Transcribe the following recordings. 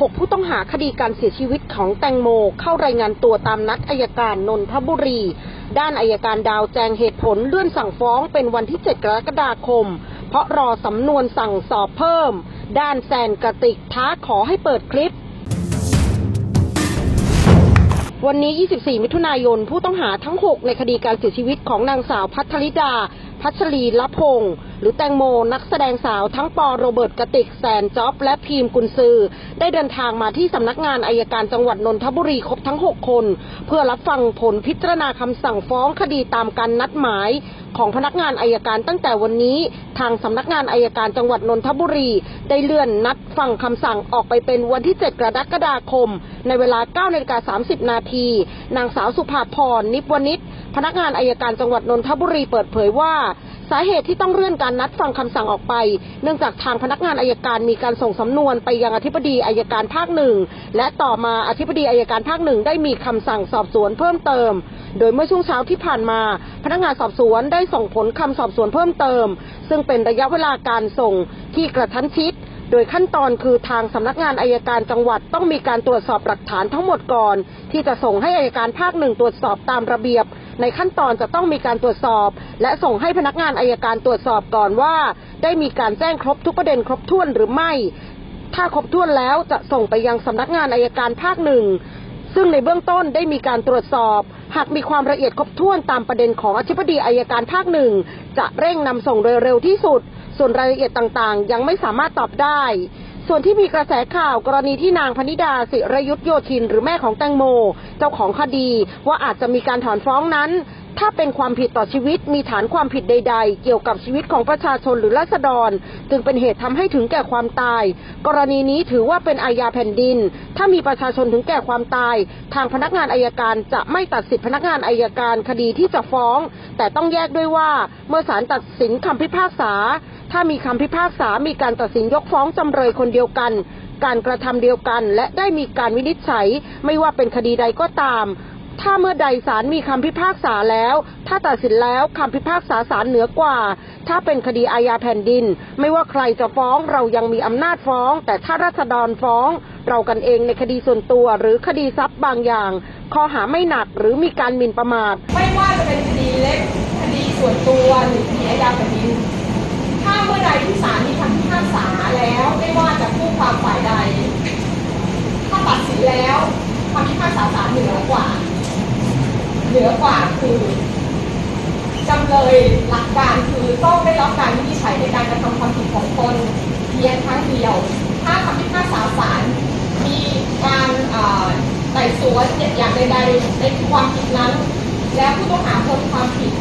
6 ผู้ต้องหาคดีการเสียชีวิตของแตงโม เข้ารายงานตัวตามนัดอายการนนทบุรี ด้านอายการดาวแจงเหตุผลเลื่อนสั่งฟ้องเป็นวันที่ 7 กรกฎาคม เพราะรอสำนวนสั่งสอบเพิ่ม ด้านแซนกระติกท้าขอให้เปิดคลิปวันนี้ 24 มิถุนายน ผู้ต้องหาทั้ง 6 ในคดีการเสียชีวิตของนางสาวพัทริดา พัชรีละพงศ์ หรือแตงโมนักแสดงสาวทั้งปอโรเบิร์ตกติกแซนจ็อบ และพีมกุนซือ ได้เดินทางมาที่สำนักงานอายการจังหวัดนนทบุรีครบทั้ง 6 คน เพื่อรับฟังผลพิจารณาคำสั่งฟ้องคดีตามการนัดหมายของพนักงานอายการตั้งแต่วันนี้ ทางสำนักงานอายการจังหวัดนนทบุรี ได้เลื่อนนัดฟังคำสั่งออกไปเป็นวันที่ 7 กรกฎาคม ในเวลา9นาฬิกา30 นาที นางสาวสุภาพรนิบวนิชพนักงานอายการจังหวัดนนทบุรีเปิดเผยว่า สาเหตุที่ต้องเลื่อนการนัดฟังคำสั่งออกไป เนื่องจากทางพนักงานอายการมีการส่งสำนวนไปยังอธิบดีอายการภาคหนึ่งและต่อมาอธิบดีอายการภาคหนึ่งได้มีคำสั่งสอบสวนเพิ่มเติม โดยเมื่อช่วงเช้าที่ผ่านมา พนักงานสอบสวนได้ส่งผลคำสอบสวนเพิ่มเติม ซึ่งเป็นระยะเวลาการส่งที่กระชั้นชิดโดยขั้นตอนคือทางสำนักงานอายการจังหวัดต้องมีการตรวจสอบหลักฐานทั้งหมดก่อน ที่จะส่งให้อายการภาคหนึ่งตรวจสอบตามระเบียบ ในขั้นตอนจะต้องมีการตรวจสอบ และส่งให้พนักงานอายการตรวจสอบก่อนว่า ได้มีการแจ้งครบทุกประเด็นครบถ้วนหรือไม่ ถ้าครบถ้วนแล้วจะส่งไปยังสำนักงานอายการภาคหนึ่งซึ่งในเบื้องต้นได้มีการตรวจสอบ หากมีความละเอียดครบถ้วนตามประเด็นของอธิบดีอายการภาคหนึ่งจะเร่งนำส่งโดยเร็วที่สุด ส่วนรายละเอียดต่างๆ ยังไม่สามารถตอบได้ ส่วนที่มีกระแสข่าวกรณีที่นางพนิดาศิรยุทธโยธิน หรือแม่ของแตงโม เจ้าของคดีว่าอาจจะมีการถอนฟ้องนั้น ถ้าเป็นความผิดต่อชีวิตมีฐานความผิดใด ๆ เกี่ยวกับชีวิตของประชาชนหรือราษฎร จึงเป็นเหตุทำให้ถึงแก่ความตาย กรณีนี้ถือว่าเป็นอาญาแผ่นดิน ถ้ามีประชาชนถึงแก่ความตาย ทางพนักงานอายการจะไม่ตัดสิทธิพนักงานอายการคดีที่จะฟ้อง แต่ต้องแยกด้วยว่าเมื่อศาลตัดสินคำพิพากษา ถ้ามีคำพิพากษามีการตัดสินยกฟ้องจำเลยคนเดียวกัน การกระทำเดียวกัน และได้มีการวินิจฉัย ไม่ว่าเป็นคดีใดก็ตาม ถ้าเมื่อใดศาลมีคำพิพากษาแล้ว ถ้าตัดสินแล้วคำพิพากษาศาลเหนือกว่า ถ้าเป็นคดีอาญาแผ่นดิน ไม่ว่าใครจะฟ้องเรายังมีอำนาจฟ้อง แต่ถ้ารัษฎรฟ้อง เรากันเองในคดีส่วนตัว หรือคดีทรัพย์บางอย่างข้อหาไม่หนักหรือมีการหมิ่นประมาท ไม่ว่าจะเป็นคดีเล็ก คดีส่วนตัวหรือคดีอาญาแผ่นดิน ถ้าเมื่อใดที่ศาลมีคำพิพากษาแล้วไม่ว่าจะผู้ความฝ่ายใด ถ้าตัดสินแล้วคำพิพากษาศาลเหนือกว่า เหนือกว่าคือจำเลยหลักการคือ ต้องได้รับการวินิจฉัยในการกระทำความผิดของตนเพียงครั้งเดียว ถ้าคำพิพากษาศาลมีการไต่สวนอย่างใดๆในความผิดนั้น แล้วผู้ต้องหาพ้นความผิด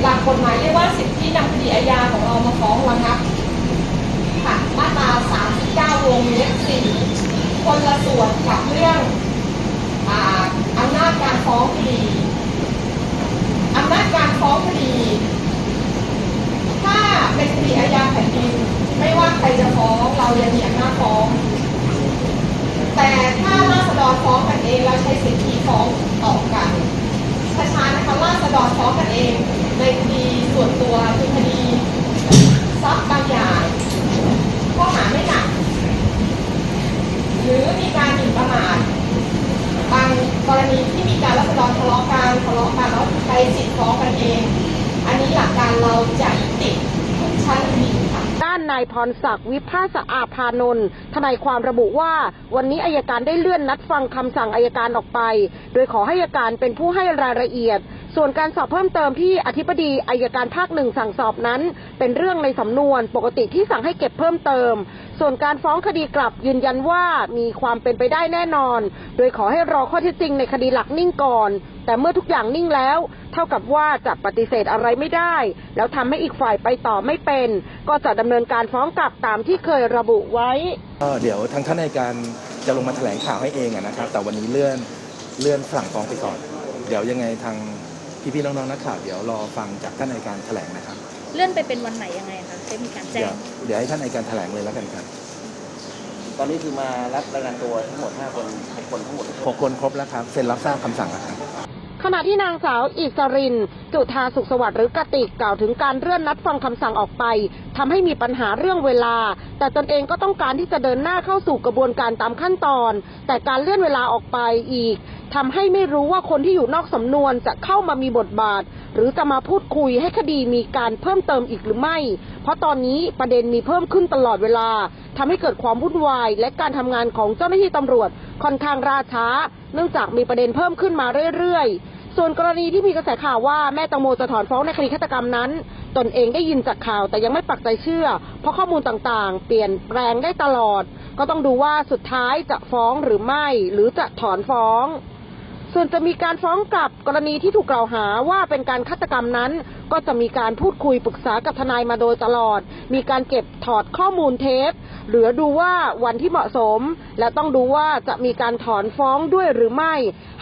หลักกฎหมายเรียกว่าสิทธินำคดีอาญาของเรามาฟ้องระงับค่ะมาตรา39วงเล็บ4คนละส่วนกับเรื่องอำนาจการฟ้องคดีอำนาจการฟ้องคดี เป็นคดีอาญาแผ่นดินไม่ว่าใครจะฟ้องเรายังมีอำนาจฟ้อง แต่ถ้าราษฎรฟ้องกันเองเราใช้สิทธิฟ้องต่อกันช้าๆนะคะราษฎรฟ้องกันเองในคดีส่วนตัวคือคดีทรัพย์บางอย่างข้อหาไม่หนัก หรือมีการหมิ่นประมาทบางกรณีที่มีการรัษฎรทะเลาะกันทะเลาะกันแล้วใช้สิทธิฟ้องกันเอง อันนี้หลักการเราจะติดทุกชั้นคดีค่ะ ด้า นายพรศักดิ์วิภาสอาพานนท์ทนายความระบุว่า วันนี้อายการได้เลื่อนนัดฟังคำสั่งอายการออกไป โดยขอให้อายการเป็นผู้ให้รายละเอียด ส่วนการสอบเพิ่มเติมที่อธิบดีอายการภาคหนึ่งสั่งสอบนั้น เป็นเรื่องในสำนวนปกติที่สั่งให้เก็บเพิ่มเติม ส่วนการฟ้องคดีกลับยืนยันว่ามีความเป็นไปได้แน่นอน โดยขอให้รอข้อเท็จจริงในคดีหลักนิ่งก่อน แต่เมื่อทุกอย่างนิ่งแล้ว เท่ากับว่าจะปฏิเสธอะไรไม่ได้ แล้วทำให้อีกฝ่ายไปต่อไม่เป็น ก็จะดำเนินการฟ้องกลับตามที่เคยระบุไว้เดี๋ยวทางท่านในการจะลงมาแถลงข่าวให้เองนะครับ แต่วันนี้เลื่อนเลื่อนสั่งฟ้องไปก่อน เดี๋ยวยังไงทาง พี่ๆน้องๆนักข่าวเดี๋ยวรอฟังจากท่านในการแถลงนะครับ เลื่อนไปเป็นวันไหนยังไงคะได้มีการแจ้เดี๋ยวงเดี๋ยวให้ท่านในการแถลงเลยแล้วกันครับตอนนี้คือมารับรายงานตัวทั้งหมด 5 คน6คนทั้งหมด หกคนครบแล้วครับเซ็นรับทราบคำสั่งแล้วครับขขณะที่นางสาวอิสริน จุธาสุขสวัสดิ์หรือกะติกกล่าวถึงการเลื่อนนัดฟังคำสั่งออกไปทำให้มีปัญหาเรื่องเวลา แต่ตนเองก็ต้องการที่จะเดินหน้าเข้าสู่กระบวนการตามขั้นตอน แต่การเลื่อนเวลาออกไปอีกทำให้ไม่รู้ว่าคนที่อยู่นอกสำนวนจะเข้ามามีบทบาท หรือจะมาพูดคุยให้คดีมีการเพิ่มเติมอีกหรือไม่ เพราะตอนนี้ประเด็นมีเพิ่มขึ้นตลอดเวลาทำให้เกิดความวุ่นวาย และการทำงานของเจ้าหน้าที่ตำรวจค่อนข้างราช้า เนื่องจากมีประเด็นเพิ่มขึ้นมาเรื่อยๆ ส่วนกรณีที่มีกระแสข่าวว่าแม่ตังโมจะถอนฟ้องในคดีฆาตกรรมนั้น ตนเองได้ยินจากข่าวแต่ยังไม่ปักใจเชื่อ เพราะข้อมูลต่างๆ เปลี่ยนแปลงได้ตลอด ก็ต้องดูว่าสุดท้ายจะฟ้องหรือไม่ หรือจะถอนฟ้อง ส่วนจะมีการฟ้องกลับกรณีที่ถูกกล่าวหาว่าเป็นการฆาตกรรมนั้น ก็จะมีการพูดคุยปรึกษากับทนายมาโดยตลอด มีการเก็บถอดข้อมูลเทปเหลือดูว่าวันที่เหมาะสม และต้องดูว่าจะมีการถอนฟ้องด้วยหรือไม่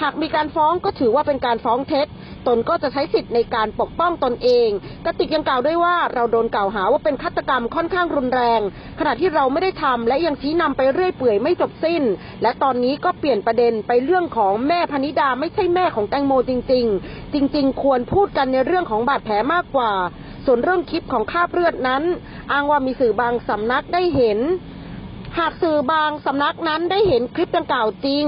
หากมีการฟ้องก็ถือว่าเป็นการฟ้องเท็จตนก็จะใช้สิทธิ์ในการปกป้องตนเองกติกยังกล่าวด้วยว่าเราโดนกล่าวหาว่าเป็นฆาตกรรมค่อนข้างรุนแรง ขณะที่เราไม่ได้ทำและยังชี้นำไปเรื่อยเปื่อยไม่จบสิ้น และตอนนี้ก็เปลี่ยนประเด็นไปเรื่องของแม่พนิดาไม่ใช่แม่ของแตงโมจริง ๆ จริง ๆ ควรพูดกันในเรื่องของบาดแผลมากกว่า ส่วนเรื่องคลิปของคราบเลือดนั้น อ้างว่ามีสื่อบางสำนักได้เห็นหากสื่อบางสำนักนั้นได้เห็นคลิปดังกล่าวจริง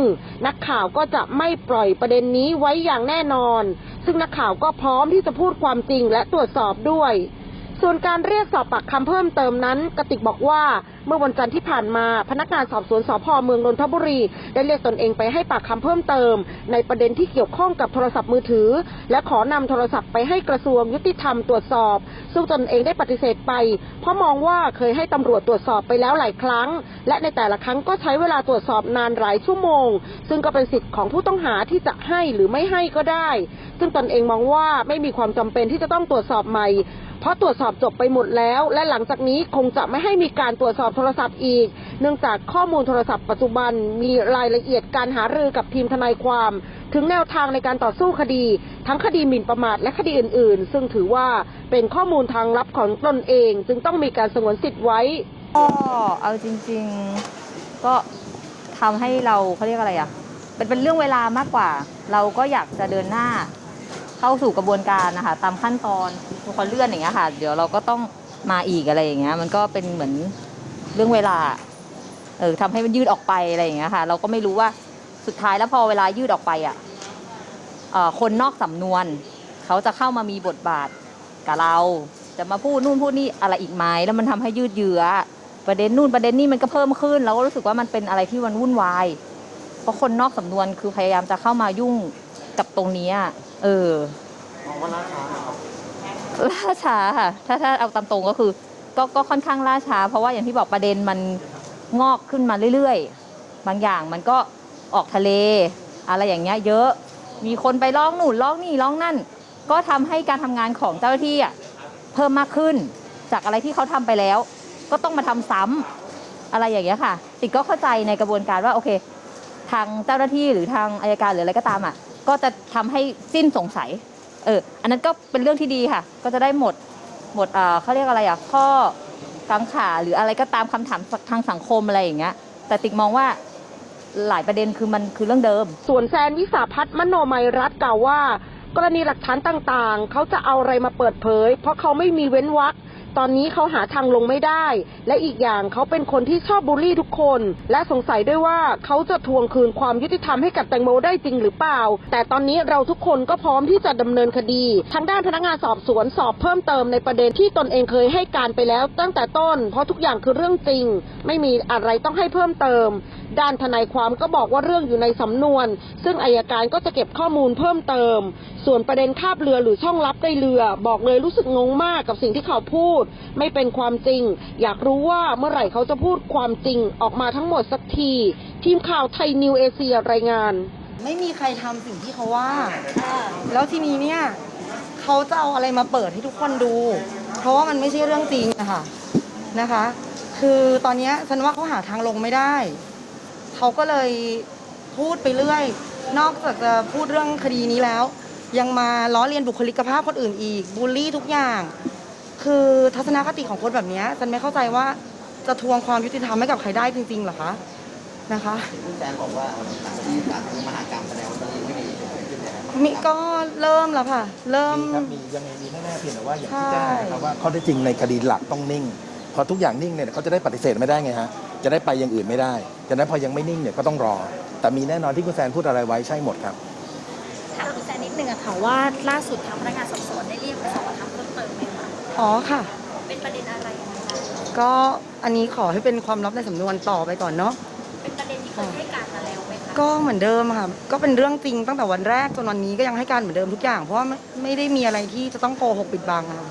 นักข่าวก็จะไม่ปล่อยประเด็นนี้ไว้อย่างแน่นอน ซึ่งนักข่าวก็พร้อมที่จะพูดความจริงและตรวจสอบด้วย ส่วนการเรียกสอบปากคำเพิ่มเติมนั้นกติกบอกว่าเมื่อวันจันทร์ที่ผ่านมาพนักงานสอบสวนสพเมืองนนทบุรี ได้เรียกตนเองไปให้ปากคำเพิ่มเติม ในประเด็นที่เกี่ยวข้องกับโทรศัพท์มือถือ และขอนำโทรศัพท์ไปให้กระทรวงยุติธรรมตรวจสอบ ซึ่งตนเองได้ปฏิเสธไป เพราะมองว่าเคยให้ตำรวจตรวจสอบไปแล้วหลายครั้ง และในแต่ละครั้งก็ใช้เวลาตรวจสอบนานหลายชั่วโมง ซึ่งก็เป็นสิทธิ์ของผู้ต้องหาที่จะให้หรือไม่ให้ก็ได้ ซึ่งตนเองมองว่าไม่มีความจำเป็นที่จะต้องตรวจสอบใหม่ เพราะตรวจสอบจบไปหมดแล้ว และหลังจากนี้คงจะไม่ให้มีการตรวจสอบโทรศัพท์อีก เนื่องจากข้อมูลโทรศัพท์ปัจจุบันมีรายละเอียดการหารือกับทีมทนายความ ถึงแนวทางในการต่อสู้คดี ทั้งคดีหมิ่นประมาทและคดีอื่น ๆ ซึ่งถือว่าเป็นข้อมูลทางลับของตนเอง จึงต้องมีการสงวนสิทธิ์ไว้ ก็เอาจริง ๆก็ทำให้เราเขาเรียกอะไรอะเป็นเป็นเรื่องเวลามากกว่า เราก็อยากจะเดินหน้าเข้าสู่กระบวนการนะคะตามขั้นตอน พอเลื่อนอย่างเงี้ยค่ะ เดี๋ยวเราก็ต้องมาอีกอะไรอย่างเงี้ย มันก็เป็นเหมือนเรื่องเวลา เออทำให้มันยืดออกไปอะไรอย่างเงี้ยค่ะ เราก็ไม่รู้ว่าสุดท้ายแล้วพอเวลายืดออกไปอะคนนอกสำนวน เขาจะเข้ามามีบทบาทกับเรา จะมาพูดนู่นพูดนี่อะไรอีกไหมแล้วมันทำให้ยืดเยื้อประเด็นนู่นประเด็นนี่มันก็เพิ่มขึ้น เราก็รู้สึกว่ามันเป็นอะไรที่มันวุ่นวายเพราะคนนอกสำนวนคือพยายามจะเข้ามายุ่งกับตรงนี้เออมองว่าล่าช้าครับ ล่าช้าค่ะ ถ้าถ้าเอาตามตรงก็คือ ก็ก็ค่อนข้างล่าช้า เพราะว่าอย่างที่บอกประเด็นมันงอกขึ้นมาเรื่อยๆ บางอย่างมันก็ออกทะเล อะไรอย่างเงี้ยเยอะ มีคนไปร้องหนู่นร้องนี่ร้องนั่น ก็ทำให้การทำงานของเจ้าหน้าที่อะเพิ่มมากขึ้น จากอะไรที่เขาทำไปแล้ว ก็ต้องมาทำซ้ำอะไรอย่างเงี้ยค่ะ ติกก็เข้าใจในกระบวนการว่าโอเค ทางเจ้าหน้าที่หรือทางอายการหรืออะไรก็ตามอะ ก็จะทำให้สิ้นสงสัย เอออันนั้นก็เป็นเรื่องที่ดีค่ะ ก็จะได้หมดหมดเอ่อเขาเรียกอะไรอะข้อกังขาหรืออะไรก็ตามคำถามทางสังคมอะไรอย่างเงี้ย แต่ติ๊กมองว่าหลายประเด็นคือมันคือเรื่องเดิม ส่วนแซนวิสาพัฒน์มโนมัยรัตน์กล่าวว่า กรณีหลักฐานต่างๆ เขาจะเอาอะไรมาเปิดเผย เพราะเขาไม่มีเว้นวรรค ตอนนี้เขาหาทางลงไม่ได้ และอีกอย่างเขาเป็นคนที่ชอบบูลลี่ทุกคน และสงสัยด้วยว่าเขาจะทวงคืนความยุติธรรมให้กับแตงโมได้จริงหรือเปล่า แต่ตอนนี้เราทุกคนก็พร้อมที่จะดำเนินคดี ทางด้านพนักงานสอบสวนสอบเพิ่มเติมในประเด็นที่ตนเองเคยให้การไปแล้ว ตั้งแต่ต้น เพราะทุกอย่างคือเรื่องจริง ไม่มีอะไรต้องให้เพิ่มเติม ด้านทนายความก็บอกว่าเรื่องอยู่ในสำนวน ซึ่งอายการก็จะเก็บข้อมูลเพิ่มเติม ส่วนประเด็นคาบเรือหรือช่องลับในเรือ บอกเลยรู้สึกงงมากกับสิ่งที่เขาพูดไม่เป็นความจริง อยากรู้ว่าเมื่อไหร่เขาจะพูดความจริงออกมาทั้งหมดสักที ทีมข่าวไทยนิวเอเชียรายงาน ไม่มีใครทำสิ่งที่เขาว่า แล้วทีนี้เนี่ยเขาจะเอาอะไรมาเปิดให้ทุกคนดู เพราะว่ามันไม่ใช่เรื่องจริงนะคะนะคะ คือตอนนี้ฉันว่าเขาหาทางลงไม่ได้ เขาก็เลยพูดไปเรื่อย นอกจากจะพูดเรื่องคดีนี้แล้ว ยังมาล้อเลียนบุคลิกภาพคนอื่นอีกบูลลี่ทุกอย่าง คือทัศนคติของคนแบบเนี้ยฉันไม่เข้าใจว่าจะทวงความยุติธรรมให้กับใครได้จริงๆเหรอคะนะคะที่แซนบอกว่าหลังจากที่ศาลมหากรรมแสดงว่ามันไม่มีเกิดขึ้นเนี่ยมมีก็เริ่มแล้วค่ะ เริ่มมีครับมียังไงมีแน่ๆเพียงแต่ว่าอย่างที่ใช่แจ้งนะครับว่าข้อเท็จจริงในคดีหลักต้องนิ่งพอทุกอย่างนิ่งเนี่ยเขาจะได้ปฏิเสธไม่ได้ไงฮะจะได้ไปอย่างอื่นไม่ได้ฉะนั้นพอยังไม่นิ่งเนี่ยก็ต้องรอ แต่มีแน่นอนที่คุณแซนพูดอะไรไว้ใช่หมดครับถามคุณแซนนิดนึงอะค่ะว่าล่าสุดทางพนักงานสอบสวนได้ อ๋อค่ะ เป็นประเด็นอะไรยังไงบ้างก็อันนี้ขอให้เป็นความลับในสำนวนต่อไปก่อนเนาะ เป็นประเด็นที่เคยให้การมาแล้วไหมคะก็เหมือนเดิมค่ะ ก็เป็นเรื่องจริงตั้งแต่วันแรกจนวันนี้ก็ยังให้การเหมือนเดิมทุกอย่าง เพราะว่าไม่ไม่ได้มีอะไรที่จะต้องโกหกปิดบังอะค่ะ